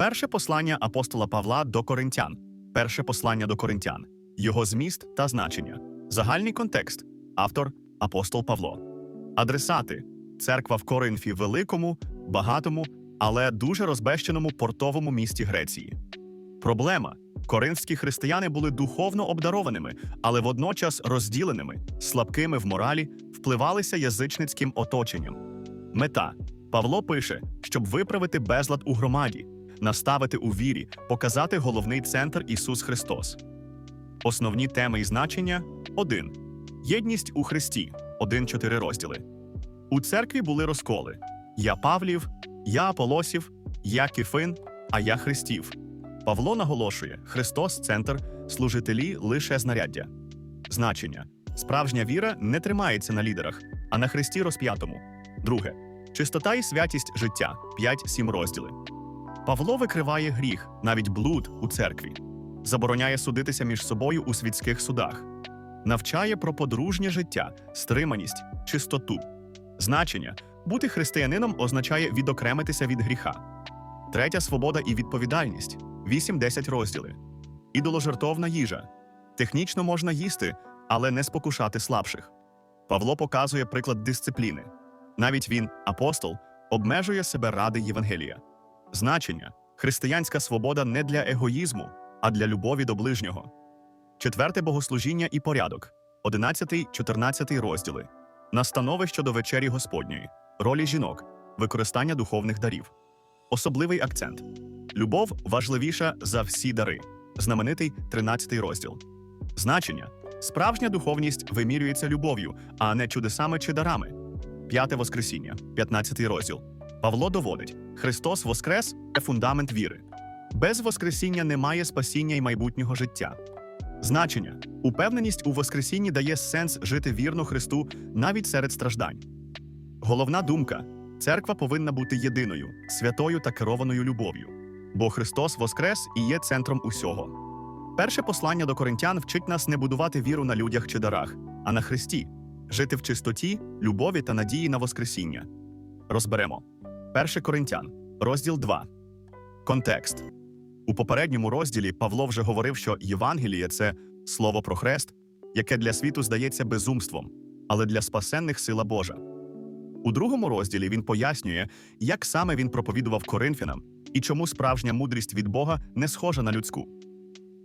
Перше послання апостола Павла до Коринтян. Перше послання до Коринтян. Його зміст та значення. Загальний контекст. Автор апостол Павло. Адресати. Церква в Коринфі великому, багатому, але дуже розбещеному портовому місті Греції. Проблема. Коринфські християни були духовно обдарованими, але водночас розділеними, слабкими в моралі, впливалися язичницьким оточенням. Мета Павло пише, щоб виправити безлад у громаді, наставити у вірі, показати головний центр Ісус Христос. Основні теми і значення 1. Єдність у Христі 1-4 розділи. У церкві були розколи: Я Павлів, я Аполосів, я Кіфин, а я Христів. Павло наголошує: Христос центр, служителі лише знаряддя. Значення: справжня віра не тримається на лідерах, а на Христі розп'ятому. Друге чистота і святість життя 5-7 розділи. Павло викриває гріх, навіть блуд у церкві, забороняє судитися між собою у світських судах, навчає про подружнє життя, стриманість, чистоту. Значення бути християнином означає відокремитися від гріха. Третя свобода і відповідальність 8-10 розділи. Ідоложертовна їжа. Технічно можна їсти, але не спокушати слабших. Павло показує приклад дисципліни. Навіть він, апостол, обмежує себе ради Євангелія. Значення християнська свобода не для егоїзму, а для любові до ближнього. Четверте богослужіння і порядок, 11-14 розділи. Настанови щодо вечері Господньої, ролі жінок, використання духовних дарів. Особливий акцент. Любов важливіша за всі дари. Знаменитий 13 розділ. Значення. Справжня духовність вимірюється любов'ю, а не чудесами чи дарами. П'яте Воскресіння, 15 розділ. Павло доводить: Христос Воскрес це фундамент віри. Без Воскресіння немає спасіння і майбутнього життя. Значення. Упевненість у Воскресінні дає сенс жити вірно Христу навіть серед страждань. Головна думка: церква повинна бути єдиною, святою та керованою любов'ю. Бо Христос Воскрес і є центром усього. Перше послання до коринтян вчить нас не будувати віру на людях чи дарах, а на Христі, жити в чистоті, любові та надії на Воскресіння. Розберемо. Перше Коринтян, розділ 2. Контекст. У попередньому розділі Павло вже говорив, що Євангеліє це слово про хрест, яке для світу здається безумством, але для спасенних сила Божа. У другому розділі він пояснює, як саме він проповідував коринфянам і чому справжня мудрість від Бога не схожа на людську.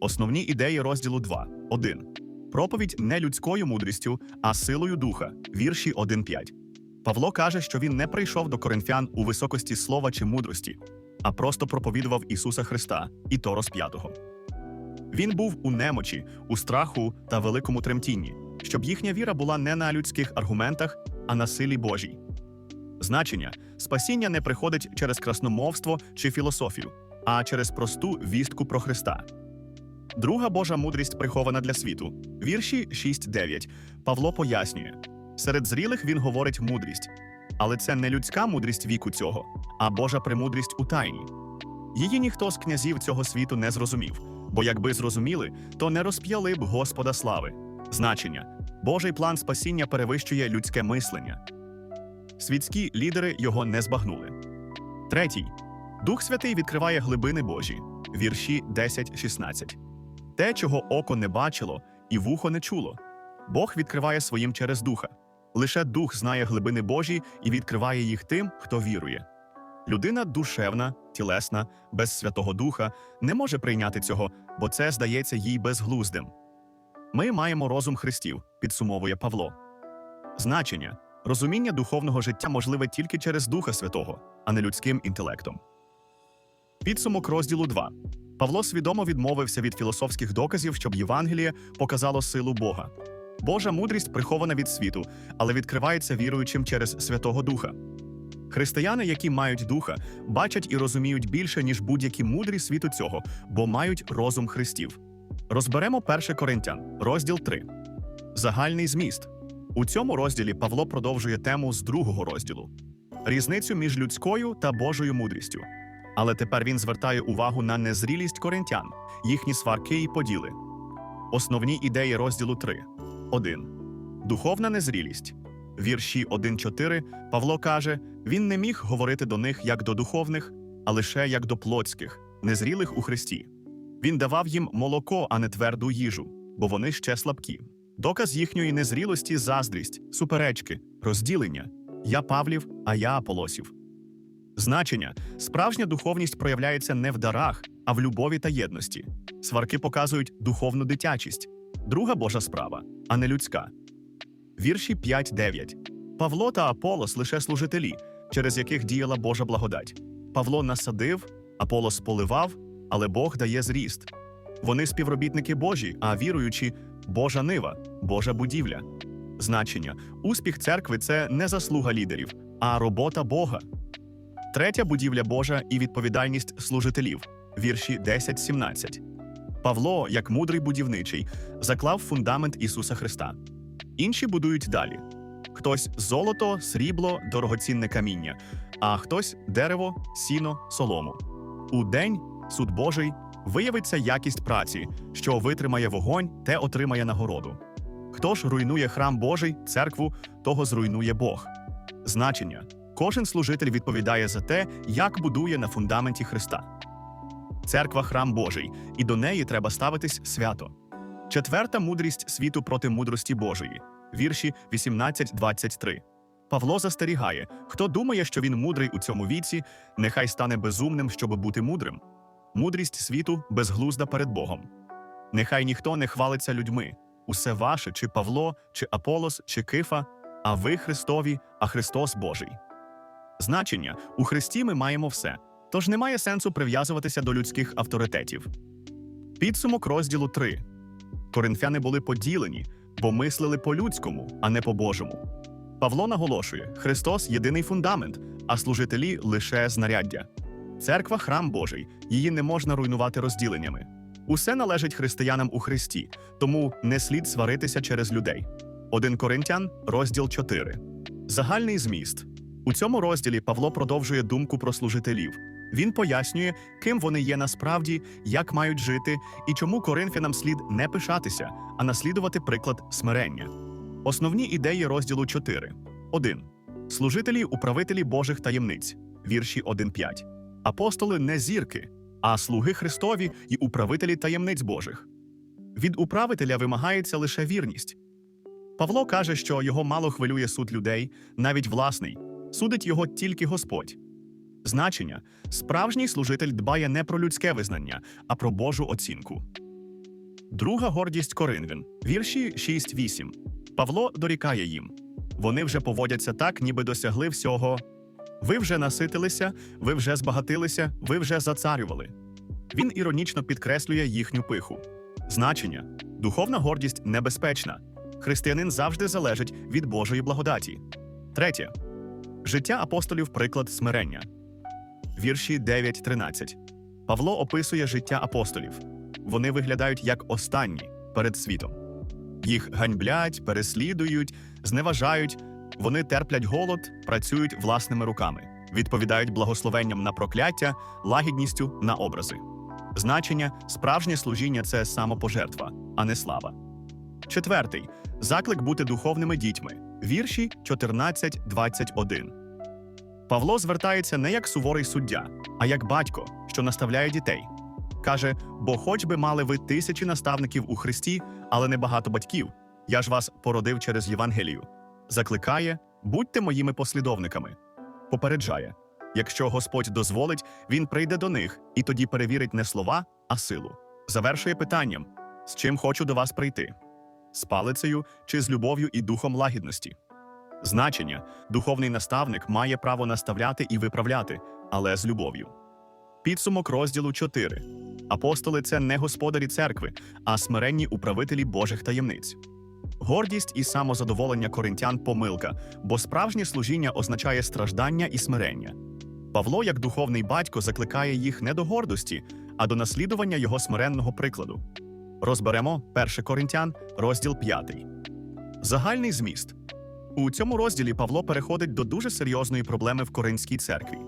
Основні ідеї розділу 2. 1. Проповідь не людською мудрістю, а силою духа. Вірші 1.5. Павло каже, що він не прийшов до коринфян у високості слова чи мудрості, а просто проповідував Ісуса Христа, і то розп'ятого. Він був у немочі, у страху та великому тремтінні, щоб їхня віра була не на людських аргументах, а на силі Божій. Значення спасіння не приходить через красномовство чи філософію, а через просту вістку про Христа. Друга Божа мудрість прихована для світу. Вірші 6-9. Павло пояснює: серед зрілих він говорить мудрість, але це не людська мудрість віку цього, а Божа премудрість у тайні. Її ніхто з князів цього світу не зрозумів, бо якби зрозуміли, то не розп'яли б Господа слави. Значення Божий план спасіння перевищує людське мислення. Світські лідери його не збагнули. Третій Дух Святий відкриває глибини Божі. Вірші 10-16. Те, чого око не бачило і вухо не чуло. Бог відкриває своїм через духа. Лише дух знає глибини Божі і відкриває їх тим, хто вірує. Людина душевна, тілесна, без Святого Духа не може прийняти цього, бо це здається їй безглуздим. Ми маємо розум Христів, підсумовує Павло. Значення розуміння духовного життя можливе тільки через Духа Святого, а не людським інтелектом. Підсумок розділу 2. Павло свідомо відмовився від філософських доказів, щоб Євангеліє показало силу Бога. Божа мудрість прихована від світу, але відкривається віруючим через Святого Духа. Християни, які мають духа, бачать і розуміють більше, ніж будь-які мудрі світу цього, бо мають розум Христів. Розберемо 1 Коринтян, розділ 3. Загальний зміст. У цьому розділі Павло продовжує тему з другого розділу різницю між людською та Божою мудрістю. Але тепер він звертає увагу на незрілість коринтян, їхні сварки і поділи. Основні ідеї розділу 3. 1. Духовна незрілість. Вірші 1.4 Павло каже: він не міг говорити до них як до духовних, а лише як до плотських, незрілих у Христі. Він давав їм молоко, а не тверду їжу, бо вони ще слабкі. Доказ їхньої незрілості заздрість, суперечки, розділення я Павлів, а я Аполосів. Значення справжня духовність проявляється не в дарах, а в любові та єдності. Сварки показують духовну дитячість, друга Божа справа, а не людська. Вірші 5-9. Павло та Аполос лише служителі, через яких діяла Божа благодать. Павло насадив, Аполос поливав, але Бог дає зріст. Вони співробітники Божі, а віруючі Божа нива, Божа будівля. Значення успіх церкви це не заслуга лідерів, а робота Бога. Третя будівля Божа і відповідальність служителів. Вірші 10-17. Павло, як мудрий будівничий, заклав фундамент Ісуса Христа. Інші будують далі. Хтось золото, срібло, дорогоцінне каміння, а хтось дерево, сіно, солому. У день суд Божий виявиться якість праці, що витримає вогонь, те отримає нагороду. Хто ж руйнує храм Божий, церкву, того зруйнує Бог. Значення кожен служитель відповідає за те, як будує на фундаменті Христа. Церква храм Божий, і до неї треба ставитись свято. Четверта мудрість світу проти мудрості Божої. Вірші 18-23. Павло застерігає, хто думає, що він мудрий у цьому віці, нехай стане безумним, щоб бути мудрим. Мудрість світу безглузда перед Богом. Нехай ніхто не хвалиться людьми. Усе ваше, чи Павло, чи Аполос, чи Кифа, а ви Христові, а Христос Божий. Значення у Христі ми маємо все, тож немає сенсу прив'язуватися до людських авторитетів. Підсумок розділу 3. Коринфяни були поділені, бо мислили по-людському, а не по-божому. Павло наголошує: Христос єдиний фундамент, а служителі лише знаряддя. Церква храм Божий, її не можна руйнувати розділеннями. Усе належить християнам у Христі, тому не слід сваритися через людей. 1 Коринтян, розділ 4. Загальний зміст. У цьому розділі Павло продовжує думку про служителів. Він пояснює, ким вони є насправді, як мають жити і чому коринфянам слід не пишатися, а наслідувати приклад смирення. Основні ідеї розділу 4. 1. Служителі управителі Божих таємниць. Вірші 1-5. Апостоли не зірки, а слуги Христові і управителі таємниць Божих. Від управителя вимагається лише вірність. Павло каже, що його мало хвилює суд людей, навіть власний, судить його тільки Господь. Значення справжній служитель дбає не про людське визнання, а про Божу оцінку. Друга гордість Коринвін, вірші 6-8. Павло дорікає їм. Вони вже поводяться так, ніби досягли всього. Ви вже наситилися, ви вже збагатилися, ви вже зацарювали. Він іронічно підкреслює їхню пиху. Значення духовна гордість небезпечна. Християнин завжди залежить від Божої благодаті. Третє життя апостолів приклад смирення. Вірші 9-13. Павло описує життя апостолів. Вони виглядають як останні перед світом. Їх ганьблять, переслідують, зневажають. Вони терплять голод, працюють власними руками, відповідають благословенням на прокляття, лагідністю на образи. Значення справжнє служіння це самопожертва, а не слава. Четвертий заклик бути духовними дітьми. Вірші 14-21. Павло звертається не як суворий суддя, а як батько, що наставляє дітей. Каже: бо, хоч би мали ви тисячі наставників у Христі, але не багато батьків. Я ж вас породив через Євангелію. Закликає, будьте моїми послідовниками. Попереджає: якщо Господь дозволить, він прийде до них і тоді перевірить не слова, а силу. Завершує питанням: з чим хочу до вас прийти? З палицею чи з любов'ю і духом лагідності? Значення духовний наставник має право наставляти і виправляти, але з любов'ю. Підсумок розділу 4. Апостоли це не господарі церкви, а смиренні управителі Божих таємниць. Гордість і самозадоволення коринтян помилка, бо справжнє служіння означає страждання і смирення. Павло, як духовний батько, закликає їх не до гордості, а до наслідування його смиренного прикладу. Розберемо 1 Коринтян, розділ 5. Загальний зміст. У цьому розділі Павло переходить до дуже серйозної проблеми в Коринській церкві.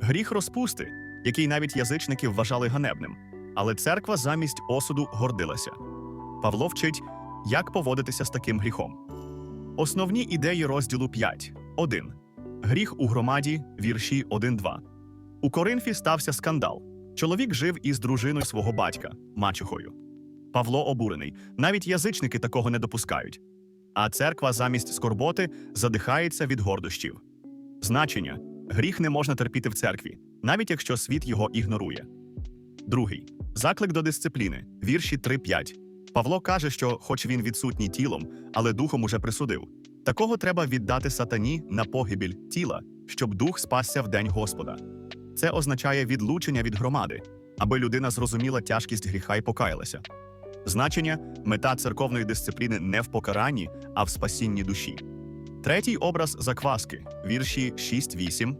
Гріх розпусти, який навіть язичники вважали ганебним, але церква замість осуду гордилася. Павло вчить, як поводитися з таким гріхом. Основні ідеї розділу 5. 1. Гріх у громаді, вірші 1-2. У Коринфі стався скандал. Чоловік жив із дружиною свого батька, мачухою. Павло обурений. Навіть язичники такого не допускають. А церква замість скорботи задихається від гордощів. Значення гріх не можна терпіти в церкві, навіть якщо світ його ігнорує. Другий заклик до дисципліни, вірші 3-5. Павло каже, що, хоч він відсутній тілом, але духом уже присудив. Такого треба віддати сатані на погибіль тіла, щоб дух спасся в день Господа. Це означає відлучення від громади, аби людина зрозуміла тяжкість гріха і покаялася. Значення мета церковної дисципліни не в покаранні, а в спасінні душі. Третій образ закваски, вірші 6-8.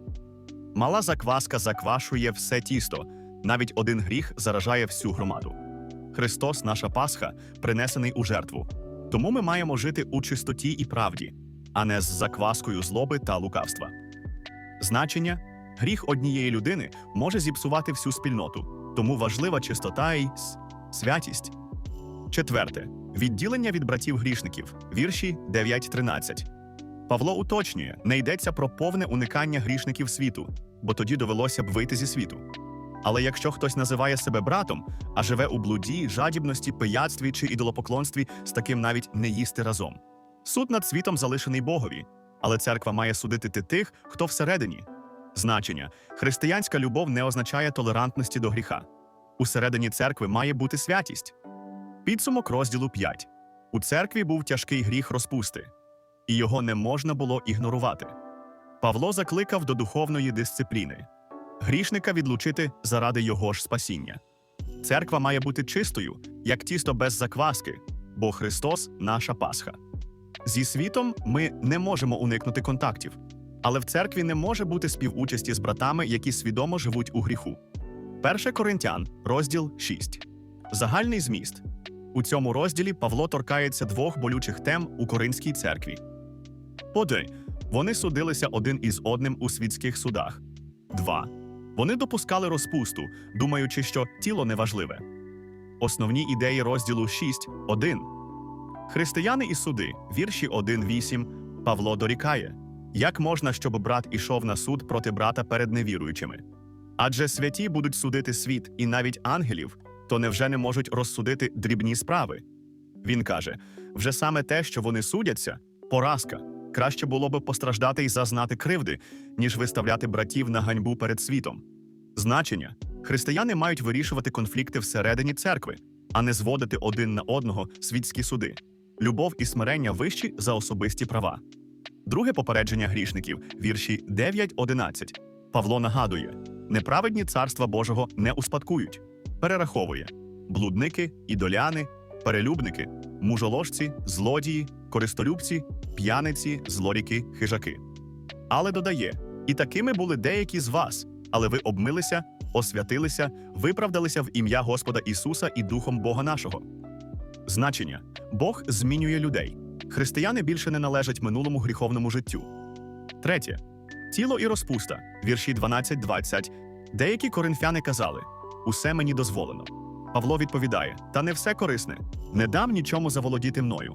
Мала закваска заквашує все тісто, навіть один гріх заражає всю громаду. Христос, наша Пасха, принесений у жертву. Тому ми маємо жити у чистоті і правді, а не з закваскою злоби та лукавства. Значення гріх однієї людини може зіпсувати всю спільноту, тому важлива чистота і святість. Четверте відділення від братів грішників, вірші 9-13. Павло уточнює: не йдеться про повне уникання грішників світу, бо тоді довелося б вийти зі світу. Але якщо хтось називає себе братом, а живе у блуді, жадібності, пияцтві чи ідолопоклонстві, з таким навіть не їсти разом. Суд над світом залишений Богові, але церква має судити тих, хто всередині. Значення християнська любов не означає толерантності до гріха. Усередині церкви має бути святість. Підсумок розділу 5. У церкві був тяжкий гріх розпусти, і його не можна було ігнорувати. Павло закликав до духовної дисципліни грішника відлучити заради його ж спасіння. Церква має бути чистою, як тісто без закваски, бо Христос наша Пасха. Зі світом ми не можемо уникнути контактів, але в церкві не може бути співучасті з братами, які свідомо живуть у гріху. 1 Коринтян, розділ 6. Загальний зміст. У цьому розділі Павло торкається двох болючих тем у Коринській церкві. Один. Вони судилися один із одним у світських судах. 2. Вони допускали розпусту, думаючи, що тіло неважливе. Основні ідеї розділу 6.1. Християни і суди, вірші 1.8. Павло дорікає. Як можна, щоб брат ішов на суд проти брата перед невіруючими? Адже святі будуть судити світ і навіть ангелів, то невже не можуть розсудити дрібні справи? Він каже: вже саме те, що вони судяться, поразка. Краще було би постраждати і зазнати кривди, ніж виставляти братів на ганьбу перед світом. Значення християни мають вирішувати конфлікти всередині церкви, а не зводити один на одного світські суди. Любов і смирення вищі за особисті права. Друге попередження грішників, вірші 9-11. Павло нагадує: неправедні царства Божого не успадкують, перераховує блудники, ідоляни, перелюбники, мужоложці, злодії, користолюбці, п'яниці, злоріки, хижаки. Але додає: і такими були деякі з вас, але ви обмилися, освятилися, виправдалися в ім'я Господа Ісуса і Духом Бога нашого. Значення Бог змінює людей. Християни більше не належать минулому гріховному життю. Третє тіло і розпуста, вірші 12-20. Деякі коринфяни казали: Усе мені дозволено. Павло відповідає: Та не все корисне, не дам нічому заволодіти мною.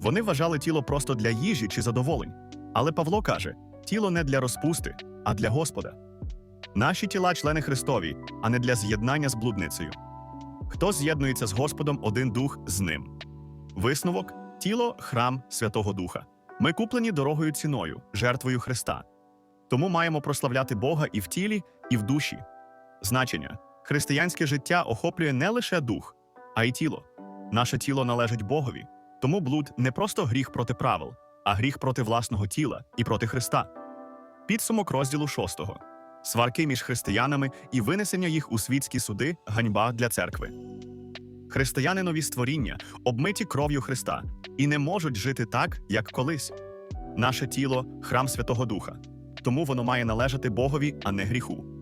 Вони вважали тіло просто для їжі чи задоволень. Але Павло каже: тіло не для розпусти, а для Господа. Наші тіла члени Христові, а не для з'єднання з блудницею. Хто з'єднується з Господом, один дух з ним. Висновок тіло храм Святого Духа. Ми куплені дорогою ціною, жертвою Христа. Тому маємо прославляти Бога і в тілі, і в душі. Значення християнське життя охоплює не лише дух, а й тіло. Наше тіло належить Богові. Тому блуд не просто гріх проти правил, а гріх проти власного тіла і проти Христа. Підсумок розділу 6. Сварки між християнами і винесення їх у світські суди ганьба для церкви. Християни нові створіння, обмиті кров'ю Христа, і не можуть жити так, як колись. Наше тіло храм Святого Духа, тому воно має належати Богові, а не гріху.